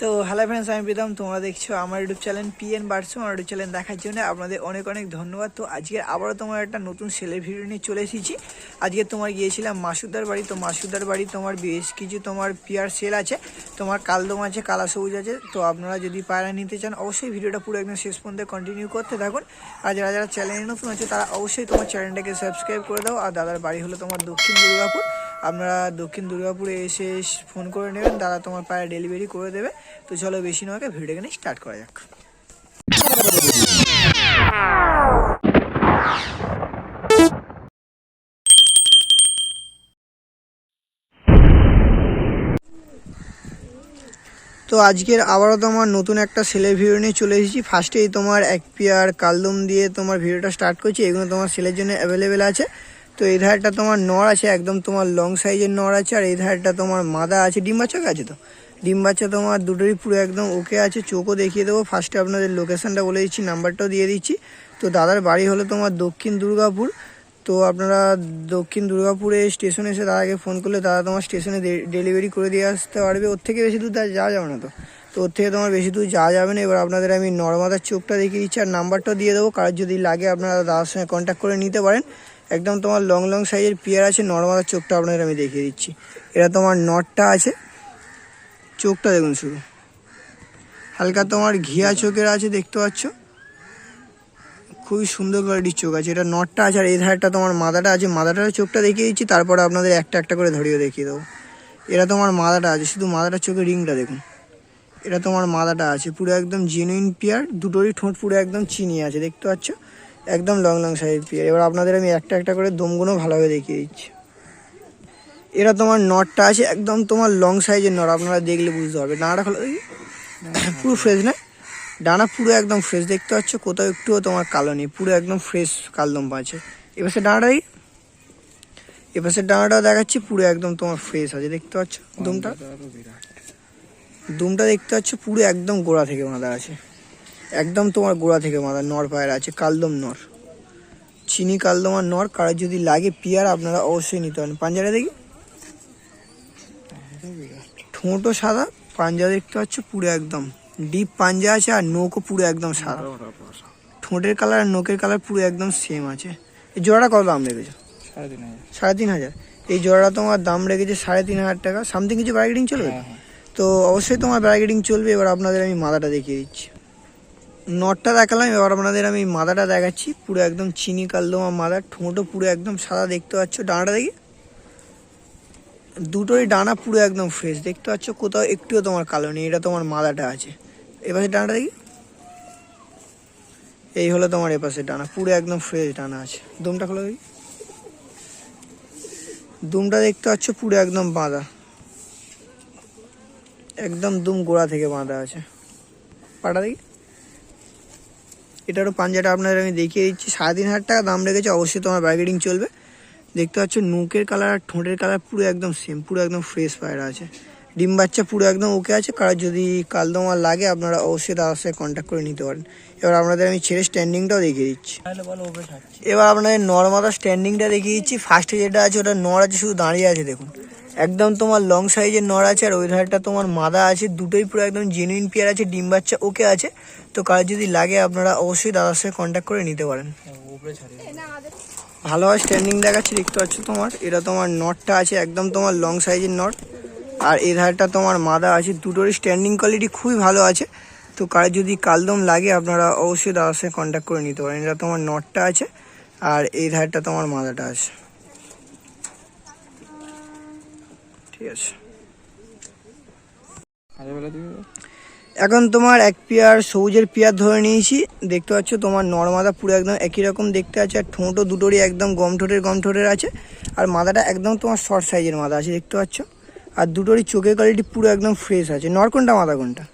তো hello friends আমি প্রীতম। তোমরা দেখছ আমার ইউটিউব চ্যানেল পিএন বার্সো আমার ইউটিউব চ্যানেল দেখার জন্য আপনাদের অনেক অনেক ধন্যবাদ। তো আজকে আবারও তোমার একটা নতুন সেলের ভিডিও নিয়ে চলে এসেছি। আজকে তোমার গিয়েছিলাম মাসুদার বাড়ি। তো মাসুদার বাড়ি তোমার বেশ কিছু তোমার পিয়ার সেল আছে। তোমার কালদম আছে, কালা সবুজ আছে। তো আপনারা যদি পায়রা নিতে চান, অবশ্যই ভিডিওটা পুরো একদম শেষ পর্যন্ত কন্টিনিউ করতে থাকুন। আর যারা যারা চ্যানেলে নতুন আছে, তারা অবশ্যই তোমার চ্যানেলটাকে সাবস্ক্রাইব করে দাও। আর দাদার বাড়ি হলো তোমার দক্ষিণ দুর্গাপুর। আপনারা দক্ষিণ দুর্গাপুরে এসে ফোন করে নেবেন, দাদা তোমার পায়ে ডেলিভারি করে দেবে। তো চলো বেশি নয় ভিডিওটা এখানে স্টার্ট করা যাক। তো আজকের আবারও তোমার নতুন একটা সেলের ভিডিও নিয়ে চলে এসেছি। ফার্স্টেই তোমার এক পেয়ার কালদম দিয়ে তোমার ভিডিওটা স্টার্ট করছি। এগুলো তোমার সেলের জন্য অ্যাভেলেবেল আছে। তো এই ধারটা তোমার নর আছে, একদম তোমার লং সাইজের নর আছে, আর এই ধারটা তোমার মাদা আছে, ডিম বাচ্চা আছে তো? ডিম বাচ্চা তোমার দুটোরই পুরো একদম ওকে আছে, চোখও দেখিয়ে দেবো। ফার্স্টে আপনাদের লোকেশনটা বলে দিচ্ছি নাম্বারটাও দিয়ে দিচ্ছি। তো দাদার বাড়ি হলো তোমার দক্ষিণ দুর্গাপুর। তো আপনারা দক্ষিণ দুর্গাপুরে স্টেশনে এসে দাদাকে ফোন করলে দাদা তোমার স্টেশনে ডেলিভারি করে দিয়ে আসতে পারবে। ওর থেকে বেশি দূর যাওয়া যাবে না তো। তো ওর থেকে তোমার বেশি দূর যাওয়া যাবে না। এবার আপনাদের আমি নর্মাদার চোখটা দেখিয়ে দিচ্ছি, আর নাম্বারটাও দিয়ে দেবো। কারোর যদি লাগে আপনারা দাদার সঙ্গে কন্ট্যাক্ট করে নিতে পারেন। একদম তোমার লং লং সাইজের পিয়ার আছে নর্মাদার চোখটা আপনাদের আমি দেখিয়ে দিচ্ছি। এটা তোমার নটটা আছে। চোখটা দেখুন শুধু। হালকা তোমার ঘিয়া চোখের আছে, দেখতে পাচ্ছ? খুবই সুন্দর কোয়ালিটির চোখ আছে। এটা নটটা আছে আর এই ধারটা তোমার মাদাটা আছে। মাদাটার চোখটা দেখিয়ে দিচ্ছি, তারপরে আপনাদের একটা একটা করে ধরিয়ে দেখিয়ে দেবো। এটা তোমার মাদাটা আছে, শুধু মাদাটার চোখের রিংটা দেখুন। এটা তোমার মাদাটা আছে, পুরো একদম জেনুইন পিয়ার। দুটোরই ঠোঁট পুরো একদম চিনি আছে, দেখতে পাচ্ছ? একদম লং লং সাইজের পিয়ার। এবার আপনাদের আমি একটা একটা করে দমগুলো ভালোভাবে দেখিয়ে দিচ্ছি। এরা তোমার নটটা আছে, একদম তোমার লং সাইজের নট, আপনারা দেখলে বুঝতে পারবে। ডানাটা খোলা পুরো ফ্রেশ না? ডানা পুরো একদম ফ্রেশ দেখতে পাচ্ছ কোথাও একটুও তোমার কালো নেই, পুরো একদম ফ্রেশ কালদম আছে। এবার সে ডানাটাই এবার সে ডানাটাও দেখাচ্ছি, পুরো একদম তোমার ফ্রেশ আছে, দেখতে পাচ্ছ দুমটা? দুমটা দেখতে পাচ্ছ পুরো একদম গোড়া থেকে বাঁধা আছে। একদম তোমার গোড়া থেকে বাঁধা নর পায়ের আছে কালদম নর। চিনি কালদম আর নর কারোর যদি লাগে পিয়ার আপনারা অবশ্যই নিতে পারেন। পাঞ্জারা দেখি। ঠোঁটও সাদা পাঞ্জা দেখতে পাচ্ছ পুরো একদম। ডিপ পাঞ্জা আছে আর নৌকো পুরো একদম সাদা। ঠোঁটের কালার আর নোকের কালার পুরো একদম সেম আছে। এই জোড়াটা কত দাম রেখেছো? সাড়ে তিন হাজার। এই জোড়াটা তোমার দাম রেখেছে সাড়ে তিন হাজার টাকা। সামথিং কিছু ব্রাইগেডিং চলবে? হ্যাঁ, হ্যাঁ। তো অবশ্যই তোমার ব্রাইগেডিং চলবে। এবার আপনাদের আমি মাদাটা দেখিয়ে দিচ্ছি। নটটা দেখালাম, এবার আপনাদের আমি মাদাটা দেখাচ্ছি। পুরো একদম চিনি, কালদমা মাদার ঠোঁটও পুরো একদম সাদা দেখতে পাচ্ছ। ডানাটা দেখি। দুটোই ডানা পুরো একদম ফ্রেশ দেখতে পাচ্ছ কোথাও একটুও তোমার কালো নেই, এটা তোমার মাদাটা আছে। এপাশে ডানাটা দেখি। এই হলো তোমার এপাশে ডানা, পুরো একদম ফ্রেশ ডানা আছে। দুমটা খোলো দেখি। দুমটা দেখতে পাচ্ছ পুরো একদম বাঁধা। একদম দুম গোড়া থেকে বাঁধা আছে। পাটা দেখি। এটারও পাঞ্জাটা আপনাদের আমি দেখিয়ে দিচ্ছি। সাড়ে তিন হাজার টাকা দাম রেখেছে অবশ্যই তোমার ব্যাগেডিং চলবে। দেখতে পাচ্ছ নুকের কালার আর ঠোঁটের কালার পুরো একদম সেম পুরো একদম ফ্রেশ পায়রা আছে। ডিম বাচ্চা পুরো একদম ওকে আছে কারোর যদি কালদমার লাগে আপনারা অবশ্যই তার সাথে কন্ট্যাক্ট করে নিতে পারেন। এবার আপনাদের আমি ছেড়ে স্ট্যান্ডিংটাও দেখিয়ে দিচ্ছি। এবার আপনাদের নর্মাদা স্ট্যান্ডিংটা দেখিয়ে দিচ্ছি। ফার্স্টে যেটা আছে ওটা নর আছে শুধু দাঁড়িয়ে আছে দেখুন। একদম তোমার লং সাইজের নর আছে আর ওই ধারটা তোমার মাদা আছে, দুটোই পুরো একদম জেনুইন পেয়ার আছে, ডিম বাচ্চা ওকে আছে। তো কার যদি লাগে আপনারা অবশ্যই দাদার সাথে কন্ট্যাক্ট করে নিতে পারেন। ভালোভাবে স্ট্যান্ডিং দেখাচ্ছি, দেখতে পাচ্ছ তোমার? এটা তোমার নটটা আছে, একদম তোমার লং সাইজের নট আর এ ধারটা তোমার মাদা আছে, দুটোরই স্ট্যান্ডিং কোয়ালিটি খুবই ভালো আছে। তো কার যদি কালদম লাগে আপনারা অবশ্যই দাদার সাথে কন্ট্যাক্ট করে নিতে পারেন। এটা তোমার নটটা আছে আর এই ধারটা তোমার মাদাটা আছে। ঠিক আছে। এখন তোমার এক পেয়ার সবুজের পেয়ার ধরে নিয়েছি। দেখতে পাচ্ছ তোমার নর্মাদা পুরো একদম একই রকম দেখতে আছে আর ঠোঁটও দুটোরই একদম গম ঠোঁটের গম ঠোঁটের আছে। আর মাদাটা একদম তোমার শর্ট সাইজের মাদা আছে দেখতে পাচ্ছ? আর দুটোরই চোখের কোয়ালিটি পুরো একদম ফ্রেশ আছে। নর কোনটা মাদা কোনটা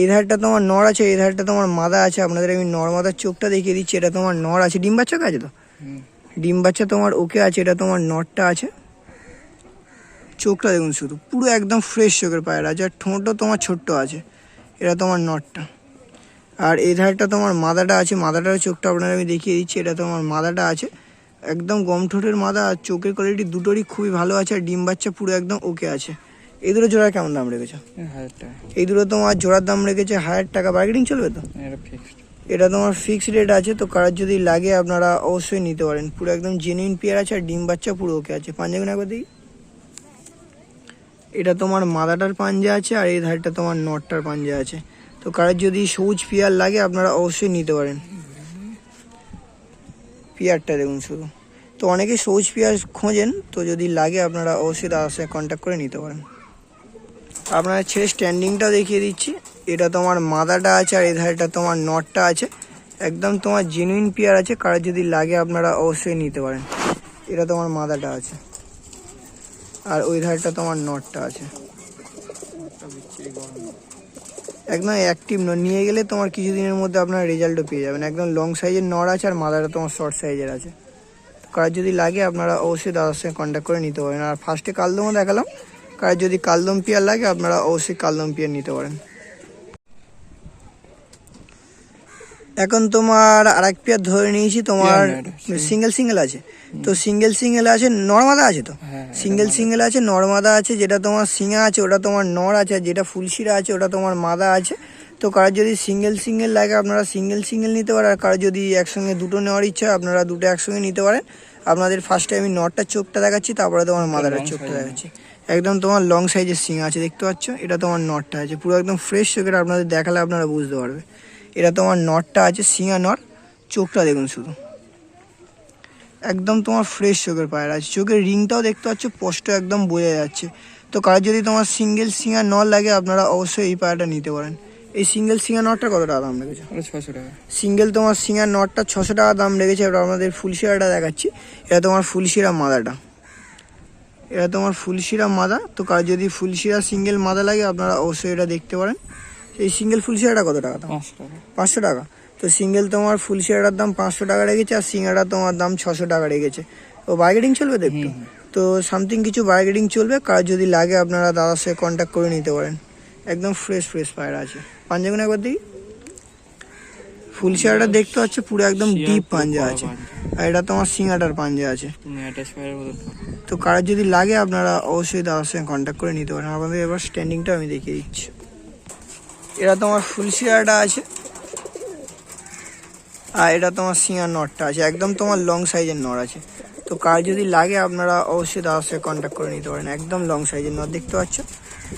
এই ধারটা তোমার নর আছে এই ধারটা তোমার মাদা আছে। আপনাদের আমি নর মাদার চোখটা দেখিয়ে দিচ্ছি এটা তোমার নর আছে। ডিম বাচ্চা আছে তো? ডিম বাচ্চা তোমার ওকে আছে এটা তোমার নরটা আছে। চোখটা দেখুন শুধু পুরো একদম ফ্রেশ চোখের পায়ের আছে আর ঠোঁটও তোমার ছোট্ট আছে এটা তোমার নটটা। আর এই ধারটা তোমার মাদাটা আছে মাদাটার চোখটা আপনার আমি দেখিয়ে দিচ্ছি এটা তোমার মাদাটা আছে একদম গম ঠোঁটের মাদা আর চোখের কোয়ালিটি দুটোরই খুবই ভালো আছে আর ডিম বাচ্চা পুরো একদম ওকে আছে। এই দুটো জোড়া কেমন দাম রেখেছো? এই হাজার টাকা এই দুটো তোমার জোড়ার দাম রেখেছে হাজার টাকা বার্গেনিং চলবে তো? এটা তোমার ফিক্সড রেট আছে তো কারোর যদি লাগে আপনারা অবশ্যই নিতে পারেন পুরো একদম জেনুইন পেয়ার আছে আর ডিম বাচ্চা পুরো ওকে আছে। পাঞ্জাবি একবার দেখি। এটা তোমার মাদাটার পাঞ্জা আছে আর এই ধারটা তোমার নটটার পাঞ্জা আছে। তো কারোর যদি সবুজ পিয়ার লাগে, আপনারা অবশ্যই নিতে পারেন। পেয়ারটা দেখুন শুধু। তো অনেকে সবুজ পিয়ার খোঁজেন, তো যদি লাগে আপনারা অবশ্যই তার সাথে কন্ট্যাক্ট করে নিতে পারেন। আপনার ছেড়ে স্ট্যান্ডিংটা দেখিয়ে দিচ্ছি। এটা তোমার মাদাটা আছে আর এই ধারটা তোমার নটটা আছে। একদম তোমার জেনুইন পেয়ার আছে, কারোর যদি লাগে আপনারা অবশ্যই নিতে পারেন। এটা তোমার মাদাটা আছে। আর ওই ধারটা তোমার নটটা আছে। একদম অ্যাক্টিভ নট নিয়ে গেলে তোমার কিছুদিনের মধ্যে আপনার রেজাল্টও পেয়ে যাবেন। একদম লং সাইজের নড় আছে আর মাদাটা তোমার শর্ট সাইজের আছে। কার যদি লাগে আপনারা অবশ্যই দাদার সঙ্গে কন্ট্যাক্ট করে নিতে পারেন। আর ফার্স্টে কালদমও দেখালাম। কার যদি কালদম পিয়ার লাগে আপনারা অবশ্যই কালদম পিয়ার নিতে পারেন। এখন তোমার আরেক পেয়ার ধরে নিয়েছি। তোমার সিঙ্গেল সিঙ্গেল আছে। তো সিঙ্গেল সিঙ্গেল আছে নর্মাদা আছে তো? হ্যাঁ সিঙ্গেল সিঙ্গেল আছে নর্মাদা আছে যেটা তোমার সিঙা আছে ওটা তোমার নর আছে আর যেটা ফুলশিরা আছে ওটা তোমার মাদা আছে। তো কারোর যদি সিঙ্গেল সিঙ্গেল লাগে আপনারা সিঙ্গেল সিঙ্গেল নিতে পারেন আর কারোর যদি একসঙ্গে দুটো নেওয়ার ইচ্ছা হয়, আপনারা দুটো একসঙ্গে নিতে পারেন। আপনাদের ফার্স্টে আমি নটটার চোখটা দেখাচ্ছি তারপরে তোমার মাদাটার চোখটা দেখাচ্ছি। একদম তোমার লং সাইজের সিঙা আছে দেখতে পাচ্ছ? এটা তোমার নটটা আছে পুরো একদম ফ্রেশ চোখের আপনাদের দেখালে আপনারা বুঝতে পারবে। এটা তোমার নটটা আছে সিঙা নট চোখটা দেখুন শুধু। একদম তোমার ফ্রেশ চোখের পায়রা আছে চোখের রিংটাও দেখতে পাচ্ছ স্পষ্ট একদম বোঝা যাচ্ছে। তো কার যদি তোমার সিঙ্গেল সিঙ্গার নল লাগে আপনারা অবশ্যই এই পায়রাটা নিতে পারেন। এই সিঙ্গেল সিঙ্গার নটটা কত টাকা দাম রেখেছে? ছশো টাকা। সিঙ্গেল তোমার সিঙ্গার নটটা ছশো টাকা দাম রেখেছে এবার আমাদের ফুলশিরাটা দেখাচ্ছি। এটা তোমার ফুলশিরা মাদাটা। এটা তোমার ফুলশিরা মাদা তো কার যদি ফুলশিরা সিঙ্গেল মাদা লাগে আপনারা অবশ্যই এটা দেখতে পারেন। এই সিঙ্গেল ফুলশিরাটা কত টাকা দাম? পাঁচশো টাকা। পাঁচশো টাকা। তো সিঙ্গেল তোমার ফুল শিরাটার দাম পাঁচশো টাকা রেখেছে আর সিঙ্গারা তোমার দাম ছশো টাকা রেখেছে। ও বার্গেটিং চলবে তো একটু? তো সামথিং কিছু বার্গেটিং চলবে কার যদি লাগে আপনারা দাদার সাথে কন্ট্যাক্ট করে নিতে পারেন। একদম ফ্রেশ ফ্রেশ পায়রা আছে। পাঞ্জাগুন একবার দেখি? ফুল শিরাটা দেখতে পাচ্ছ পুরো একদম ডিপ পাঞ্জা আছে। আর এটা তোমার সিঙ্গাটার পাঞ্জা আছে। তো। কার যদি লাগে আপনারা অবশ্যই দাদার সঙ্গে কন্ট্যাক্ট করে নিতে পারেন। আমাদের এবার স্ট্যান্ডিংটা আমি দেখিয়ে দিচ্ছি। এটা তোমার ফুল শিরাটা আছে। আর এটা তোমার সিঙ্গার নটটা আছে একদম তোমার লং সাইজের নট আছে। তো কার যদি লাগে আপনারা অবশ্যই দাদার সঙ্গে কন্ট্যাক্ট করে নিতে পারেন একদম লং সাইজের নট দেখতে পাচ্ছ।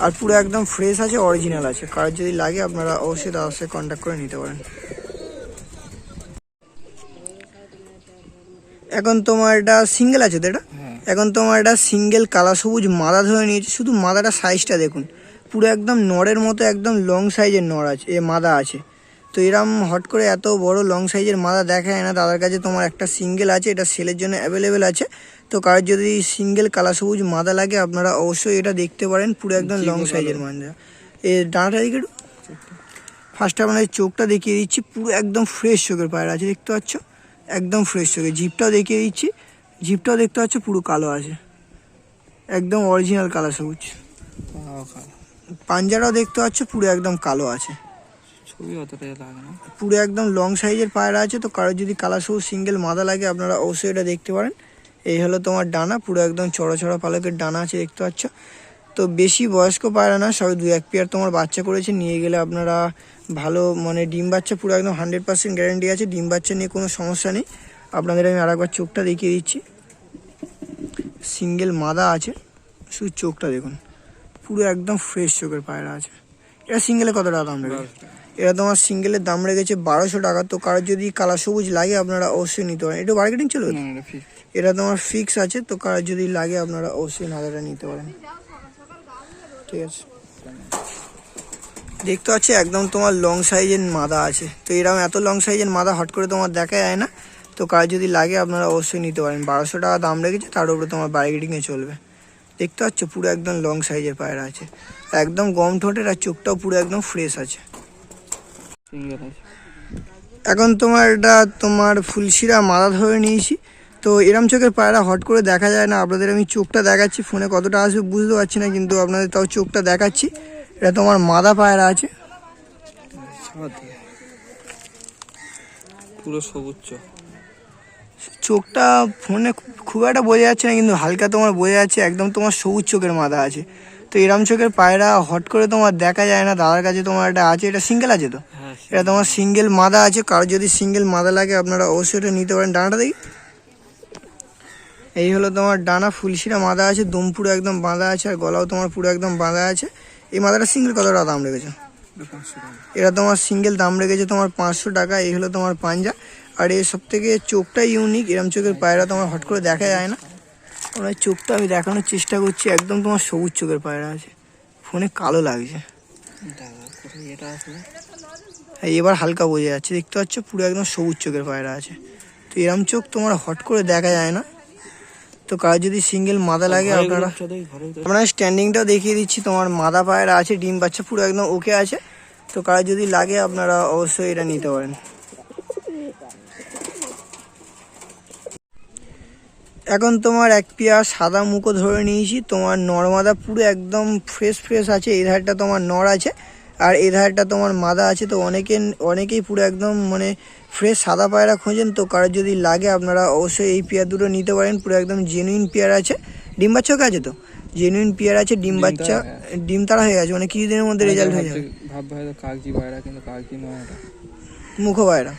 আর পুরো একদম ফ্রেশ আছে অরিজিনাল আছে কার যদি লাগে আপনারা অবশ্যই দাদার সঙ্গে কন্ট্যাক্ট করে নিতে পারেন। এখন তোমার এটা সিঙ্গেল আছে তো এটা? হ্যাঁ। এখন তোমার এটা সিঙ্গেল কালা সবুজ মাদা ধরে নিয়েছে শুধু মাদাটা সাইজটা দেখুন। পুরো একদম নড়ের মতো একদম লং সাইজের নড় আছে এ মাদা আছে। তো এরম হট করে এত বড় লং সাইজের মাদা দেখা যায় না দাদার কাছে তোমার একটা সিঙ্গেল আছে এটা সেলের জন্য অ্যাভেলেবেল আছে। তো কারোর যদি সিঙ্গেল কালা সবুজ মাদা লাগে আপনারা অবশ্যই এটা দেখতে পারেন পুরো একদম লং সাইজের। মাদা এ ডানাটা দিকে ফার্স্ট আপনাদের চোখটা দেখিয়ে দিচ্ছি পুরো একদম ফ্রেশ চোখের পায়রা আছে দেখতে পাচ্ছ? একদম ফ্রেশ চোখের। জিপটাও দেখিয়ে দিচ্ছি জিপটাও দেখতে পাচ্ছ পুরো কালো আছে। একদম অরিজিনাল কালো সবুজ। পাঞ্জারাও দেখতে পাচ্ছ পুরো একদম কালো আছে। ছবি অতটা লাগে না। পুরো একদম লং সাইজের পায়রা আছে তো কারও যদি কালা সবুজ সিঙ্গেল মাদা লাগে আপনারা অবশ্যই এটা দেখতে পারেন। এই হলো তোমার ডানা পুরো একদম চড়া চড়া পালকের ডানা আছে দেখতে পাচ্ছ। তো বেশি বয়স্ক পায়রা না সবাই দু এক পেয়ার তোমার বাচ্চা করেছে নিয়ে গেলে আপনারা ভালো মানে ডিম বাচ্চা পুরো একদম হান্ড্রেড পার্সেন্ট গ্যারেন্টি আছে ডিম বাচ্চা নিয়ে কোনো সমস্যা নেই। আপনাদের আমি আরেকবার চোখটা দেখিয়ে দিচ্ছি। সিঙ্গেল মাদা আছে শুধু চোখটা দেখুন। পুরো একদম ফ্রেশ চোখের পায়রা আছে। এটা সিঙ্গেলে কত টাকা দাম রেখেছে। এটা তোমার সিঙ্গেলের দাম রেখেছে বারোশো টাকা। তো কারোর যদি কালা সবুজ লাগে আপনারা অবশ্যই নিতে পারেন। এটা মার্কেটিং চলবে? এটা তোমার ফিক্স আছে তো কারোর যদি লাগে আপনারা অবশ্যই নাদাটা নিতে পারেন। ঠিক আছে। দেখতে পাচ্ছি একদম তোমার লং সাইজের মাদা আছে। তো এরকম এত লং সাইজের মাদা হট করে তোমার দেখা যায় না। তো কার যদি লাগে আপনারা অবশ্যই নিতে পারেন। বারোশো টাকা দাম রেখেছে তার উপরে তোমার বার্গেটিংয়ে চলবে। দেখতে পাচ্ছ পুরো একদম লং সাইজের পায়রা আছে। একদম গম ঠোঁটের আর চোখটাও পুরো একদম ফ্রেশ আছে। এখন তোমার এটা তোমার ফুলশিরা মাদা ধরে নিয়েছি। তো এরম চোখের পায়রা হট করে দেখা যায় না। আপনাদের আমি চোখটা দেখাচ্ছি ফোনে কতটা আসবে বুঝতে পারছি না কিন্তু আপনাদের তাও চোখটা দেখাচ্ছি। এটা তোমার মাদা পায়রা আছে। পুরো সবুজ চোখ। চোখটা ফোনে খুব একটা বোঝা যাচ্ছে না কিন্তু হালকা তোমার বোঝা যাচ্ছে একদম তোমার সবুজ চোখের মাদা আছে। তো এরম চোখের পায়রা হট করে তোমার দেখা যায় না দাদার কাছে তোমার একটা আছে এটা সিঙ্গেল আছে তো? এটা তোমার সিঙ্গেল মাদা আছে কারও যদি সিঙ্গেল মাদা লাগে আপনারা অবশ্যই এটা নিতে পারেন। ডানাটা দেখি। এই হলো তোমার ডানা ফুলশিরা মাদা আছে দম পুরো একদম বাঁধা আছে আর গলাও তোমার পুরো একদম বাঁধা আছে। এই মাদাটা সিঙ্গেল কত টাকা দাম রেখেছো? এটা তোমার সিঙ্গেল দাম রেখেছে তোমার পাঁচশো টাকা এই হলো তোমার পাঞ্জা। আর এর সব থেকে চোখটা ইউনিক এরম চোখের পায়রা তোমার হট করে দেখা যায় না। ওনার চোখটা আমি দেখানোর চেষ্টা করছি একদম তোমার সবুজ চোখের পায়রা আছে। ফোনে কালো লাগছে। এবার হালকা বোঝা যাচ্ছে। দেখতে পাচ্ছ পুরো একদম সবুজ চোখের পায়রা আছে। তো এরম চোখ তোমার হট করে দেখা যায় না। তো কার যদি সিঙ্গেল মাদা লাগে আপনারা আপনার স্ট্যান্ডিংটাও দেখিয়ে দিচ্ছি তোমার মাদা পায়রা আছে ডিম বাচ্চা পুরো একদম ওকে আছে। তো কার যদি লাগে আপনারা অবশ্যই এটা নিতে পারেন। এখন তোমার এক পিয়া সাদা মুখো ধরে নিয়েছি। তোমার নরমাদা পুরো একদম ফ্রেশ ফ্রেশ আছে। এই ধারটা তোমার নর আছে আর এই ধারটা তোমার মাদা আছে। তো অনেকে অনেকেই পুরো একদম মানে ফ্রেশ সাদা পায়রা খোঁজেন। তো কারোর যদি লাগে আপনারা অবশ্যই এই পেয়ার দুটো নিতে পারেন। পুরো একদম জেনুইন পেয়ার আছে। ডিম বাচ্চাও আছে তো? জেনুইন পেয়ার আছে ডিম বাচ্চা। ডিম তারা হয়ে গেছে। মানে কিছুদিনের মধ্যে রেজাল্ট হয়ে যাবে। কাগজি পায়রা কিন্তু কাগজি নয় এটা মুখো পায়রা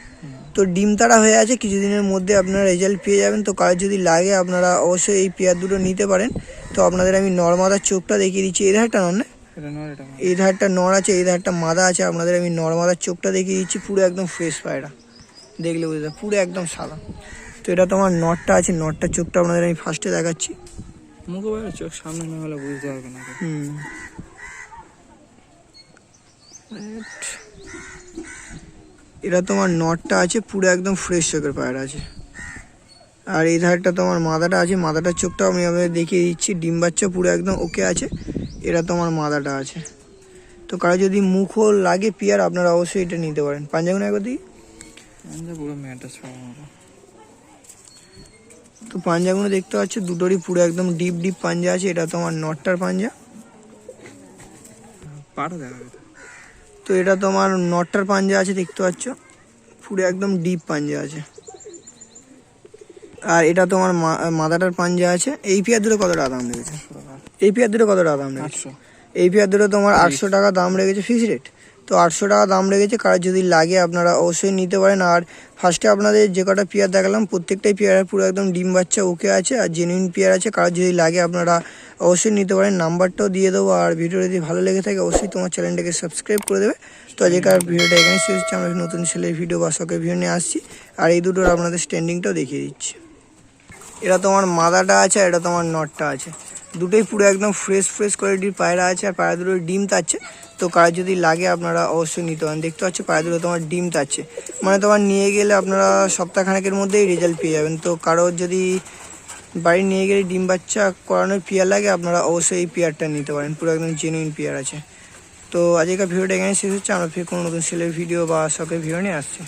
তো ডিম তারা হয়ে আছে কিছুদিনের মধ্যে আপনারা রেজাল্ট পেয়ে যাবেন। তো কারোর যদি লাগে আপনারা অবশ্যই এই পেয়ার দুটো নিতে পারেন। তো আপনাদের আমি নর্মাদার চোখটা দেখিয়ে দিচ্ছি। এই ধারটা নন এই ধারটা নর আছে এই ধারটা মাদা আছে। আপনাদের আমি নর্মাদার চোখটা দেখিয়ে দিচ্ছি। পুরো একদম ফ্রেশ পায়রা। দেখলে বুঝতে পুরো একদম সাদা। তো এটা তোমার নটটা আছে নটটার চোখটা আপনাদের আমি ফার্স্টে দেখাচ্ছি। চোখ সামনে না হলে বুঝতে পারবে না। হুম. এটা তোমার নটটা আছে পুরো একদম ফ্রেশ চোখের পায়রা আছে। আর এই ধারটা তোমার মাদাটা আছে মাদাটার চোখটাও আমি আপনাদের দেখিয়ে দিচ্ছি ডিম বাচ্চা পুরো একদম ওকে আছে এটা তোমার মাদাটা আছে। তো কারও যদি মুখও লাগে পিয়ার আপনারা অবশ্যই এটা নিতে পারেন। পাঞ্জাগুলো একবার দিই পুরো তো পাঞ্জাগুলো দেখতে পাচ্ছ দুটোরই পুরো একদম ডিপ ডিপ পাঞ্জা আছে এটা তোমার নটটার পাঞ্জা। পাটা দেখা তো এটা তোমার নটার পাঞ্জা আছে দেখতে পাচ্ছ? পুরো একদম ডিপ পাঞ্জা আছে। আর এটা তোমার মা- মাদাটার পাঞ্জা আছে। এই পেয়ার দুটো কত টাকা দাম রেখেছে এই পেয়ার দুটো কত টাকা দাম রেখেছে আটশো। এই পেয়ার দুটো তোমার আটশো টাকা দাম রেখেছে ফিক্স রেট তো আটশো টাকা দাম রেখেছে কার যদি লাগে আপনারা অবশ্যই নিতে পারেন। আর ফার্স্টে আপনাদের যে কটা পেয়ার দেখালাম, প্রত্যেকটাই পেয়ারের পুরো একদম ডিম বাচ্চা ওকে আছে আর জেনুইন পেয়ার আছে, কার যদি লাগে আপনারা অবশ্যই নিতে পারেন। নাম্বারটাও দিয়ে দেবো আর ভিডিও যদি ভালো লেগে থাকে, অবশ্যই তোমার চ্যানেলটাকে সাবস্ক্রাইব করে দেবে। তো আজকের ভিডিওটা এখানে শেষ হচ্ছে, আমরা নতুন ছেলের ভিডিও বা শখের ভিডিও নিয়ে আসছি। আর এই দুটোর আপনাদের স্ট্যান্ডিংটাও দেখিয়ে দিচ্ছি। এটা তোমার মাদাটা আছে এটা তোমার নটটা আছে। দুটোই পুরো একদম ফ্রেশ ফ্রেশ কোয়ালিটির পায়রা আছে আর পায়রা দুটোর ডিম তাচ্ছে। তো কার যদি লাগে আপনারা অবশ্যই নিতে পারেন। দেখতে পাচ্ছ পায়রা দুটো তোমার ডিম তাচ্ছে। মানে তোমার নিয়ে গেলে আপনারা সপ্তাহখানেকের মধ্যেই রেজাল্ট পেয়ে যাবেন। তো কারোর যদি বাড়ি নিয়ে গেলে ডিম বাচ্চা করানোর পেয়ার লাগে, আপনারা অবশ্যই এই পেয়ারটা নিতে পারেন। পুরো একদম জেনুইন পেয়ার আছে। তো আজকের ভিডিওটা এখানে শেষ হচ্ছে। আমরা ফের কোনো নতুন সেলের ভিডিও বা শখের ভিডিও নিয়ে আসছি।